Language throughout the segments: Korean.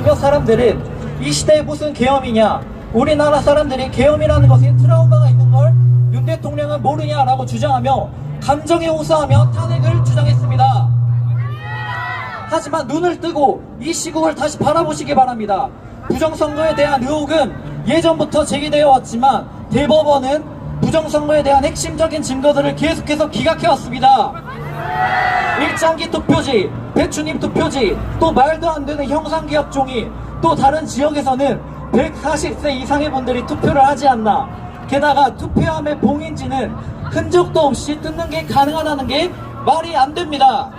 몇몇 사람들은 이 시대에 무슨 계엄이냐 우리나라 사람들이 계엄이라는 것에 트라우마가 있는 걸 윤 대통령은 모르냐라고 주장하며 감정에 호소하며 탄핵을 주장했습니다. 하지만 눈을 뜨고 이 시국을 다시 바라보시기 바랍니다. 부정선거에 대한 의혹은 예전부터 제기되어 왔지만 대법원은 부정선거에 대한 핵심적인 증거들을 계속해서 기각해왔습니다. 일장기 투표지, 배추님 투표지, 또 말도 안 되는 형상기업 종이, 또 다른 지역에서는 140세 이상의 분들이 투표를 하지 않나. 게다가 투표함의 봉인지는 흔적도 없이 뜯는 게 가능하다는 게 말이 안 됩니다.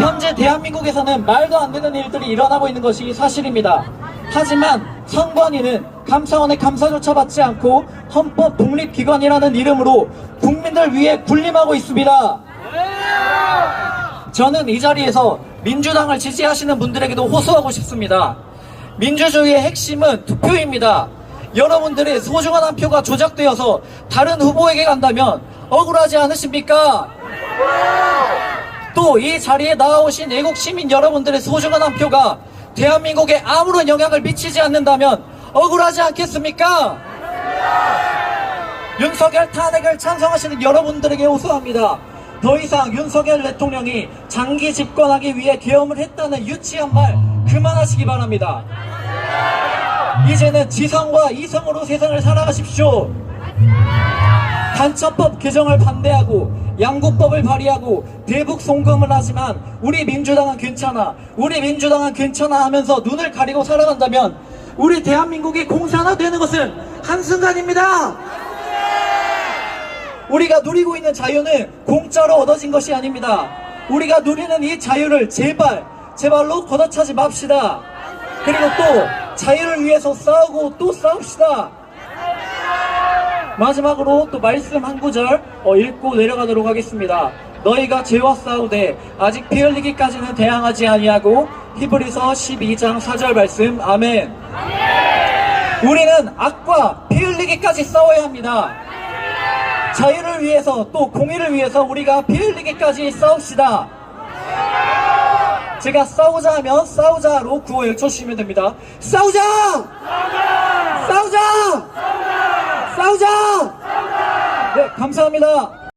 현재 대한민국에서는 말도 안 되는 일들이 일어나고 있는 것이 사실입니다. 하지만 선관위는 감사원의 감사조차 받지 않고 헌법 독립기관이라는 이름으로 국민들 위해 군림하고 있습니다. 저는 이 자리에서 민주당을 지지하시는 분들에게도 호소하고 싶습니다. 민주주의의 핵심은 투표입니다. 여러분들의 소중한 한 표가 조작되어서 다른 후보에게 간다면 억울하지 않으십니까? 또 이 자리에 나오신 애국 시민 여러분들의 소중한 한 표가 대한민국에 아무런 영향을 미치지 않는다면 억울하지 않겠습니까? 윤석열 탄핵을 찬성하시는 여러분들에게 호소합니다. 더 이상 윤석열 대통령이 장기 집권하기 위해 계엄을 했다는 유치한 말 그만하시기 바랍니다. 이제는 지성과 이성으로 세상을 살아가십시오. 간첩법 개정을 반대하고 양국법을 발의하고 대북 송금을 하지만 우리 민주당은 괜찮아 우리 민주당은 괜찮아 하면서 눈을 가리고 살아간다면 우리 대한민국이 공산화되는 것은 한순간입니다 우리가 누리고 있는 자유는 공짜로 얻어진 것이 아닙니다 우리가 누리는 이 자유를 제발 제발로 걷어차지 맙시다 그리고 또 자유를 위해서 싸우고 또 싸웁시다 마지막으로 또 말씀 한 구절 어, 읽고 내려가도록 하겠습니다. 너희가 죄와 싸우되 아직 피 흘리기까지는 대항하지 아니하고 히브리서 12장 4절 말씀 아멘. 우리는 악과 피 흘리기까지 싸워야 합니다. 자유를 위해서 또 공의를 위해서 우리가 피 흘리기까지 싸웁시다. 제가 싸우자 하면 싸우자로 구호 외쳐주시면 됩니다. 싸우자! 싸우자! 싸우자! 네, 감사합니다.